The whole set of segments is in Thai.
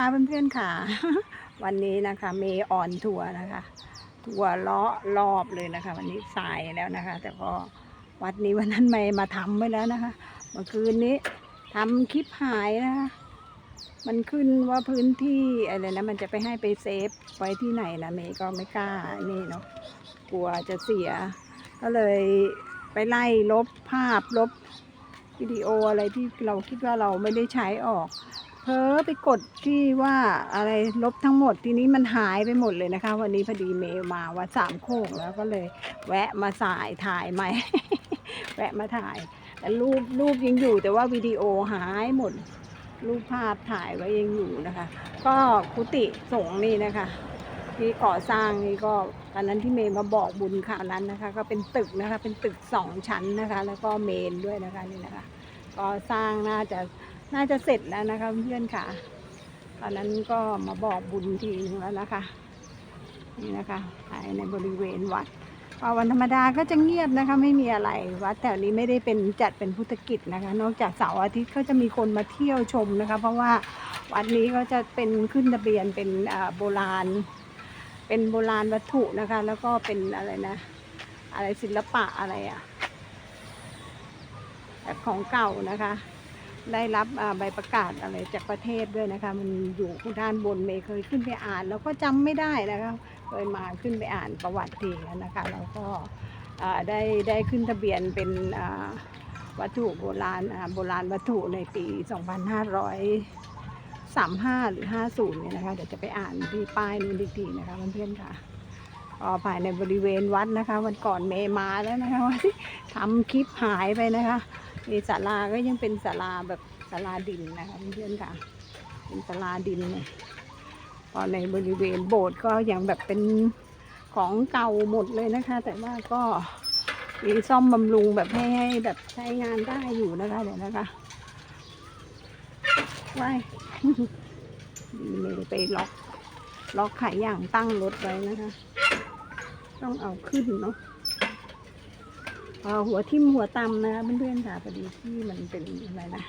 ค่ะเพื่อนๆค่ะ วันนี้นะคะเมย์ออนทัวร์นะคะทัวร์เลาะรอบเลยนะคะ วันนี้สายแล้วนะคะ แต่ก็วัดนี้วันนั้นเมย์มาทำไว้แล้วนะคะเมื่อคืนนี้ทำคลิปหายนะคะมันขึ้นว่าพื้นที่อะไรนะมันจะไปให้ไปเซฟไว้ที่ไหนนะเมย์ก็ไม่กล้านี่เนาะกลัวจะเสีย ก็เลยไปไล่ลบภาพลบวิดีโออะไรที่เราคิดว่าเราไม่ได้ใช้ออก เพอไปกดที่ว่าอะไรลบทั้งหมดทีนี้มันหายไปหมดเลยนะคะ วันนี้พอดีเมย์มาวัดสามโคกแล้วก็เลย แวะมาสายถ่ายใหม่ แวะมาถ่ายแต่รูปรูปยังอยู่แต่ว่าวิดีโอหายหมด รูปภาพถ่ายไว้ยังอยู่นะคะ ก็กุฏิสงฆ์นี่นะคะที่ก่อสร้างนี่ก็ตอนนั้นที่เมย์มาบอกบุญข่าวนั้นนะคะ ก็เป็นตึกนะคะ เป็นตึกสองชั้นนะคะ แล้วก็เมนด้วยนะคะนี่นะคะ ก็สร้างน่าจะ น่าจะเสร็จแล้วนะคะเพื่อนค่ะ ตอนนั้นก็มาบอกบุญทีนึงแล้วนะคะ นี่นะคะภายในบริเวณวัดวันธรรมดาก็จะเงียบนะคะ ไม่มีอะไร วัดแถวนี้ไม่ได้เป็นจัดเป็นพุทธกิจนะคะ นอกจากเสาร์อาทิตย์ก็จะมีคนมาเที่ยวชมนะคะ เพราะว่าวัดนี้ก็จะเป็นขึ้นทะเบียนเป็นโบราณ เป็นโบราณวัตถุนะคะ แล้วก็เป็นอะไรนะ อะไรศิลปะอะไรอะแบบของเก่านะคะ ได้รับใบประกาศอะไรจากประเทศด้วยนะคะ มันอยู่ด้านบนเมย์เคยขึ้นไปอ่าน แล้วก็จำไม่ได้นะคะเคยมาขึ้นไปอ่านประวัติทีนะคะแล้วก็ได้ได้ขึ้นทะเบียนเป็นวัตถุโบราณโบราณวัตถุในปี 2535 หรือ 50 เนี่ยนะคะ เดี๋ยวจะไปอ่านที่ป้ายนู้นอีกทีนะคะเพื่อนๆค่ะก็ภายในบริเวณวัดนะคะ วันก่อนเมย์มาแล้วนะคะว่าทำคลิปหายไปนะคะ มีศาลาก็ยังเป็นศาลาแบบศาลาดินนะคะเพื่อนๆค่ะ เป็นศาลาดินเนี่ยพอในบริเวณโบสถ์ก็ยังแบบเป็นของเก่าหมดเลยนะคะ แต่ว่าก็มีซ่อมบำรุงแบบให้ให้แบบใช้งานได้อยู่นะคะเดี๋ยวนะคะว้ดีเลยไปล็อกล็อกขายอย่างตั้งรถไว้นะคะ ต้องเอาขึ้นเนาะ เอ่อหัวทิ่มหัวตำนะคะเพื่อนๆค่ะพอดีที่มันเป็นอะไรนะ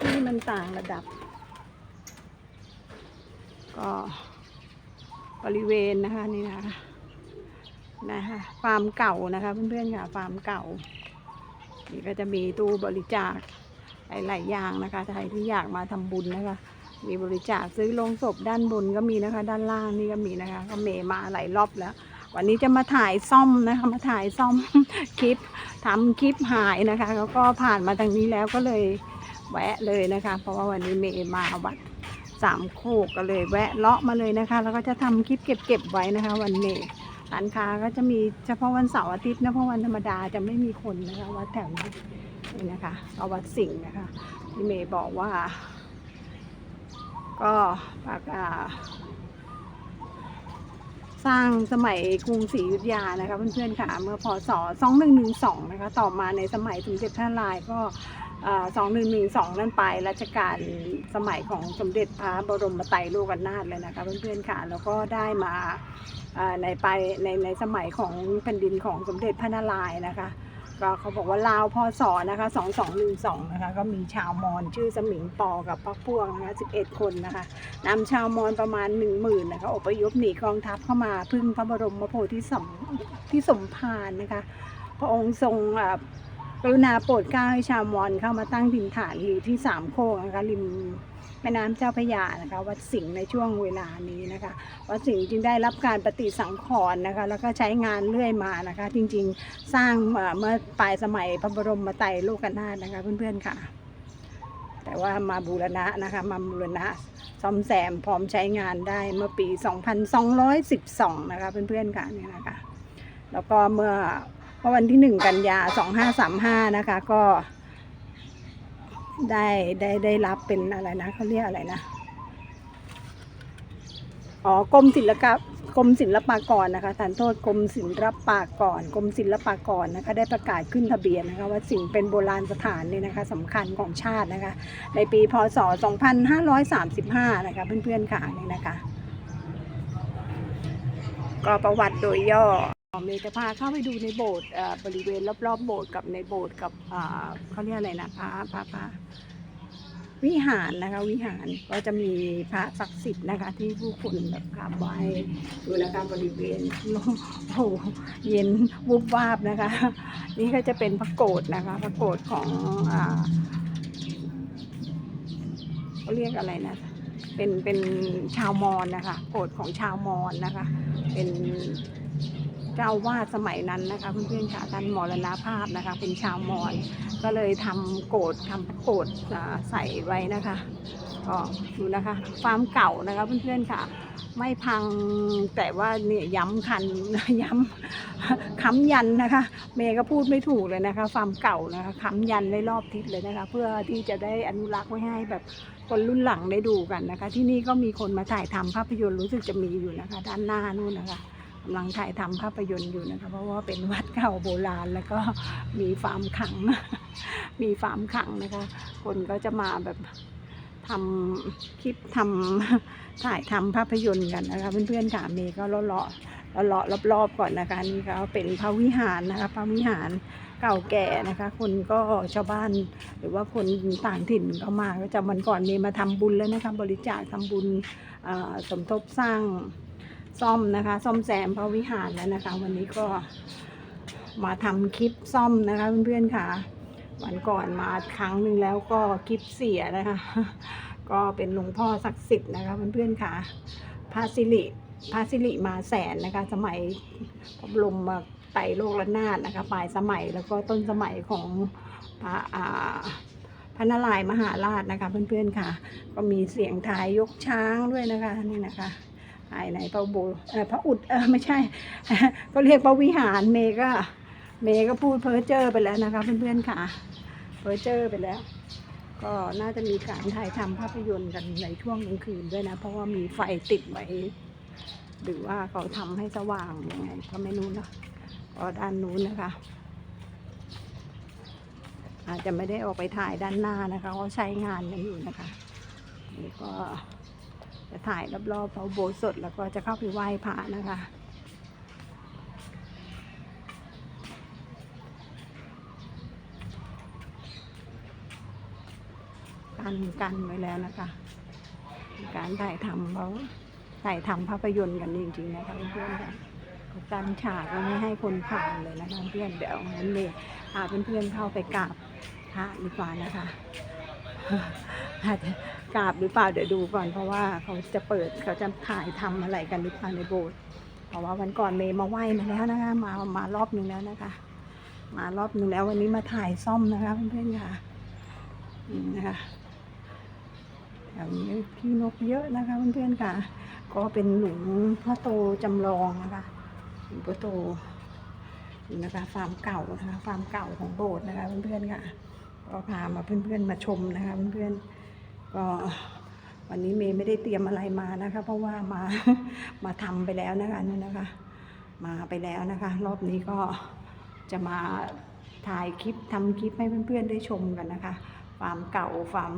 ที่มันต่างระดับ ก็บริเวณนะคะนี่นะคะนะคะฟาร์มเก่านะคะเพื่อนๆค่ะฟาร์มเก่า นี่ก็จะมีตู้บริจาคหลายๆอย่างนะคะใครที่อยากมาทำบุญนะคะ มีบริจาคซื้อลงศพด้านบนก็มีนะคะ ด้านล่างนี่ก็มีนะคะ ก็เมย์มาหลายรอบแล้ว วันนี้จะมาถ่ายซ่อมนะคะมาถ่ายซ่อมคลิปทำคลิปหายนะคะแล้วก็ผ่านมาทางนี้แล้วก็เลยแวะเลยนะคะ เพราะว่าวันนี้เมย์มาวัดสามโคกก็เลยแวะเลาะมาเลยนะคะ แล้วก็จะทำคลิปเก็บเก็บไว้นะคะ วันเมย์ร้านค้าก็จะมีเฉพาะวันเสาร์อาทิตย์นะเพราะวันธรรมดาจะไม่มีคนนะคะวัดแถวนี้นี่นะคะเอาวัดสิงห์นะคะที่เมย์บอกว่า ก็ปากอ่าสร้างสมัยกรุงศรีอยุธยานะคะเพื่อนๆค่ะเมื่อพศ 2112 นะคะต่อมาในสมัยสมเด็จพระนารายณ์ก็อ่า2112 นั่นไปรัชกาลสมัยของสมเด็จพระบรมไตรโลกนาถเลยนะคะเพื่อนๆค่ะแล้วก็ได้มาในไปในในสมัยของแผ่นดินของสมเด็จพระนารายณ์นะคะ ก็เขาบอกว่าลาวพศนะคะ2212นะคะก็มีชาวมอญชื่อสมิงปอกับพักพวกนะคะ11คนนะคะนำชาวมอญประมาณ1 0,000นนะคะอพยพหนีกองทัพเข้ามาพึ่งพระบรมโพธิสมที่สมภารนะคะ พระองค์ทรงกรุณาโปรดเกล้าให้ชาวมอญเข้ามาตั้งถิ่นฐานอยู่ที่สามโคกนะคะริม แม่น้ำเจ้าพระยานะคะ วัดสิงห์ในช่วงเวลานี้นะคะ วัดสิงห์จึงได้รับการปฏิสังขรณ์นะคะ แล้วก็ใช้งานเรื่อยมานะคะ จริงๆสร้างเมื่อปลายสมัยพระบรมไตรโลกนาถนะคะเพื่อนๆค่ะ แต่ว่ามาบูรณะนะคะมาบูรณะซ่อมแซมพร้อมใช้งานได้เมื่อปี 2212 นะคะเพื่อนๆค่ะนี่นะคะ แล้วก็เมื่อเมื่อวันที่ 1 กันยา 2535 นะคะก็ ได้ได้ได้รับเป็นอะไรนะเขาเรียกอะไรนะอ๋อกรมศิลปกรมศิลปากรนะคะทานโทษกรมศิลปากรกรมศิลปากรนะคะ ได้ประกาศขึ้นทะเบียนนะคะ ว่าสิ่งเป็นโบราณสถานเนี่ยนะคะสำคัญของชาตินะคะ ในปีพศ 2535 นะคะ เพื่อนๆค่ะนี่นะคะ ก็ประวัติโดยย่อ เมย์จะพาเข้าไปดูในโบสถ์บริเวณรอบๆโบสถ์กับในโบสถ์กับเขาเรียกอะไรนะพระพระพระวิหารนะคะวิหารก็จะมีพระศักดิ์สิทธิ์นะคะ ที่ผู้คนแบบกราบไหว้ดูนะคะบริเวณโอ้โหเย็นวุบวาบนะคะ นี่ก็จะเป็นพระโกฏนะคะพระโกฏของอ่าเขาเรียกอะไรนะเป็นเป็นชาวมอญนะคะ โกฏของชาวมอญนะคะ เป็น เจ้าวาดสมัยนั้นนะคะเพื่อนๆค่ะท่านมรณภาพนะคะ เป็นชาวมอญก็เลยทำโกฏทำโกฏอ่าใส่ไว้นะคะก็ดูนะคะความเก่านะคะเพื่อนๆค่ะ ไม่พังแต่ว่าเนี่ยย้ำคันย้ำค้ำยันนะคะ เมย์ก็พูดไม่ถูกเลยนะคะความเก่านะคะค้ำยันได้รอบทิศเลยนะคะ เพื่อที่จะได้อนุรักษ์ไว้ให้แบบคนรุ่นหลังได้ดูกันนะคะ ที่นี่ก็มีคนมาถ่ายทำภาพยนตร์รู้สึกจะมีอยู่นะคะ ด้านหน้านู่นนะคะ กำลังถ่ายทำภาพยนตร์อยู่นะคะ เพราะว่าเป็นวัดเก่าโบราณแล้วก็มีฟาร์มขัง มีฟาร์มขังนะคะ คนก็จะมาแบบทำคลิปทำถ่ายทำภาพยนตร์กันนะคะ เพื่อนๆค่ะเมย์ก็เลาะเลาะเลาะรอบๆก่อนนะคะนี่ก็เป็นพระวิหารนะคะพระวิหารเก่าแก่นะคะ คนก็ชาวบ้านหรือว่าคนต่างถิ่นก็มาก็จะวันก่อนเมย์มาทำบุญแล้วนะคะบริจาคทำบุญสมทบสร้าง ซ่อมนะคะ ซ่อมแซมพระวิหารแล้วนะคะ วันนี้ก็มาทำคลิปซ่อมนะคะเพื่อนๆค่ะ วันก่อนมาครั้งหนึ่งแล้วก็คลิปเสียนะคะ ก็เป็นหลวงพ่อศักดิ์สิทธิ์นะคะเพื่อนๆค่ะพระสิริพระสิริมาแสนนะคะ สมัยพระบรมไตรโลกระนาถนะคะปลายสมัยแล้วก็ต้นสมัยของพระอ่าพระนารายมหาราชนะคะเพื่อนๆค่ะ ก็มีเสียงทายยกช้างด้วยนะคะนี่นะคะายในพระโบเออพระอุดเออไม่ใช่ ก็เรียกพระวิหารเมย์ก็ เมย์ก็พูดเพ้อเจ้อไปแล้วนะคะเพื่อนๆค่ะเฟอร์เจอร์ไปแล้ว ก็น่าจะมีการถ่ายทำภาพยนตร์กันในช่วงกลางคืนด้วยนะ เพราะว่ามีไฟติดไว้ หรือว่าเขาทำให้สว่างยังไงก็ไม่รู้นะก็ด้านนู้นนะคะ อาจจะไม่ได้ออกไปถ่ายด้านหน้านะคะเขาใช้งานกันอยู่นะคะนี่ก็ จะถ่ายรอบๆพระอุโบสถแล้วก็จะเข้าไปไหว้พระนะคะกันกันไว้แล้วนะคะ การถ่ายทำเขาถ่ายทำภาพยนตร์กันจริงๆนะคะเพื่อนๆค่ะเขากันฉากแล้วไม่ให้คนผ่านเลยนะคะเพื่อนเดี๋ยวงั้นเลยพาเพื่อนๆเข้าไปกราบพระดีกว่านะคะ อาจจะกราบหรือเปล่าเดี๋ยวดูก่อนเพราะว่าเขาจะเปิดเขาจะถ่ายทำอะไรกันหรือเปล่าในโบสถ์เพราะว่าวันก่อนเมย์มาไหว้มาแล้วนะคะ มามารอบหนึ่งแล้วนะคะ มารอบหนึ่งแล้ววันนี้มาถ่ายซ่อมนะคะเพื่อนๆค่ะนะคะแถวนี้พี่นกเยอะนะคะเพื่อนๆค่ะ ก็เป็นหลุมพ่อโตจำลองนะคะหลุมพ่อโตนะคะฟาร์มเก่านะคะฟาร์มเก่าของโบสถ์นะคะเพื่อนๆค่ะ ก็พามาเพื่อนๆมาชมนะคะ เพื่อนๆก็วันนี้เมย์ไม่ได้เตรียมอะไรมานะคะ เพราะว่ามามาทำไปแล้วนะคะนั่นนะคะ มาไปแล้วนะคะ รอบนี้ก็จะมาถ่ายคลิปทำคลิปให้เพื่อนๆได้ชมกันนะคะฟามเก่าฟาม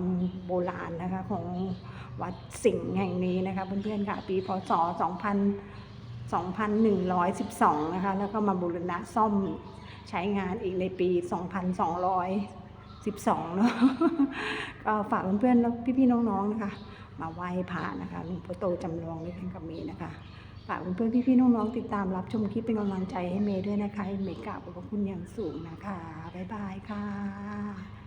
โบราณนะคะของวัดสิงห์แห่งนี้นะคะเพื่อนๆค่ะปีพศ 2000 2112 นะคะ แล้วก็มาบูรณะซ่อมใช้งานอีกในปี 12เนาะก็ฝากเพื่อนๆแล้วพี่ๆน้องๆนะคะ มาไหว้พระนะคะหลวงพ่อโตจำลองด้วยกันกับเมย์นะคะฝากเพื่อนๆพี่ๆน้องๆติดตามรับชมคลิปเป็นกำลังใจให้เมย์ด้วยนะคะเมย์กราบขอบคุณอย่างสูงนะคะบ๊ายบายค่ะ